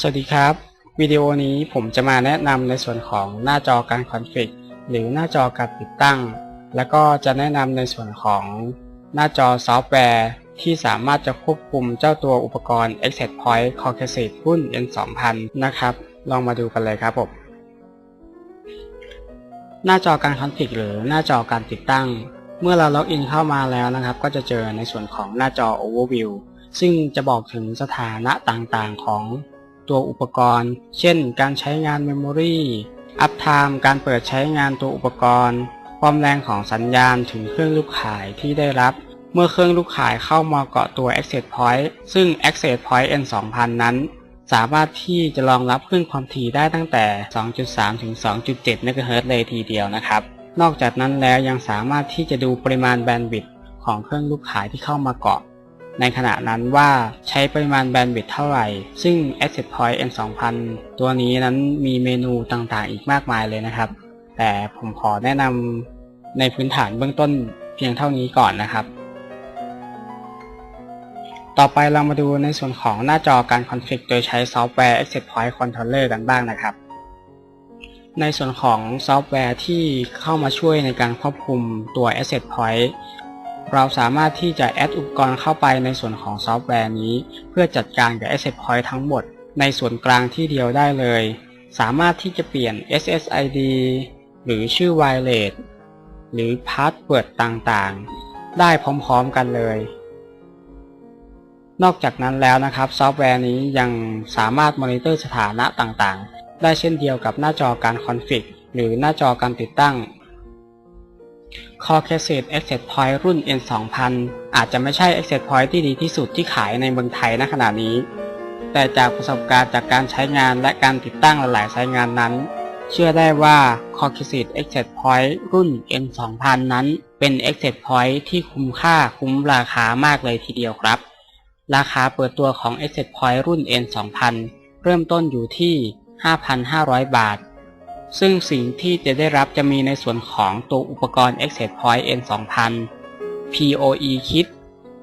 สวัสดีครับ วิดีโอนี้ผมจะมาแนะนำในส่วนของหน้าจอการคอนฟิกหรือหน้าจอการติดตั้ง แล้วก็จะแนะนำในส่วนของหน้าจอซอฟต์แวร์ที่สามารถจะควบคุมเจ้าตัวอุปกรณ์ Access Point c o r k a s i t รุ่น N2000 นะครับ ลองมาดูกันเลยครับผม หน้าจอการคอนฟิกหรือหน้าจอการติดตั้ง เมื่อเราล็อกอินเข้ามาแล้วนะครับ ก็จะเจอในส่วนของหน้าจอ Overview ซึ่งจะบอกถึงสถานะต่างๆของ ตัวอุปกรณ์ เช่น การใช้งานเมมโมรีอัพไทม์การเปิดใช้งานตัวอุปกรณ์ ความแรงของสัญญาณถึงเครื่องลูกข่ายที่ได้รับ เมื่อเครื่องลูกข่ายเข้ามาเกาะตัว Access Point ซึ่ง Access Point N2000 นั้น สามารถที่จะรองรับคลื่นความถี่ได้ตั้งแต่ 2.3 ถึง 2.7เมกะเฮิรตซ์เลยทีเดียวนะครับ นอกจากนั้นแล้วยังสามารถที่จะดูปริมาณแบนด์วิดต์ของเครื่องลูกข่ายที่เข้ามาเกาะ ในขณะนั้นว่าใช้ปริมาณแบนด์วิดต์เท่าไหร่ ซึ่ง Access Point N2000 ตัวนี้นั้นมีเมนูต่างๆ อีกมากมายเลยนะครับ แต่ผมขอแนะนำในพื้นฐานเบื้องต้นเพียงเท่านี้ก่อนนะครับ ต่อไปเรามาดูในส่วนของหน้าจอการคอนฟิกโดยใช้ซอฟต์แวร์ Access Point Controller กันบ้างนะครับในส่วนของซอฟต์แวร์ที่เข้ามาช่วยในการควบคุมตัว Access Point เราสามารถที่จะแอดอุปกรณ์เข้าไปในส่วนของซอฟต์แวร์นี้ เพื่อจัดการกับ Access Point ทั้งหมด ในส่วนกลางที่เดียวได้เลย สามารถที่จะเปลี่ยน SSID หรือชื่อ Wireless หรือ Password ต่างๆ ได้พร้อมๆกันเลยนอกจากนั้นแล้วนะครับ ซอฟต์แวร์นี้ยังสามารถมอนิเตอร์สถานะต่างๆ ได้เช่นเดียวกับหน้าจอการคอนฟิกหรือหน้าจอการติดตั้ง c o r c a s e t Access Point รุ่น N2000 อาจจะไม่ใช่ Access Point ที่ดีที่สุดที่ขายในเมืองไทยณขณะนี้ แต่จากประสบการณ์จากการใช้งานและการติดตั้งหลายๆสายงานนั้น เชื่อได้ว่า c o r c a s e t Access Point รุ่น N2000 นั้น เป็น Access Point ที่คุ้มค่าคุ้มราคามากเลยทีเดียวครับ ราคาเปิดตัวของ Access Point รุ่น N2000 เริ่มต้นอยู่ที่ 5,500 บาท ซึ่งสิ่งที่จะได้รับจะมีในส่วนของตัวอุปกรณ์ Access Point N2000 PoE Kit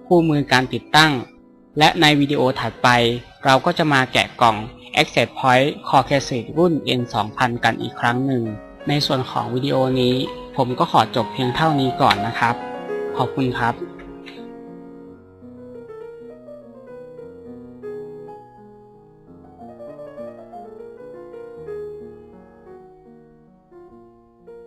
คู่มือการติดตั้ง และในวิดีโอถัดไป เราก็จะมาแกะกล่อง Access Point c o r c a s i t รุ่น N2000 กันอีกครั้งหนึ่ง ในส่วนของวิดีโอนี้ ผมก็ขอจบเพียงเท่านี้ก่อนนะครับ ขอบคุณครับ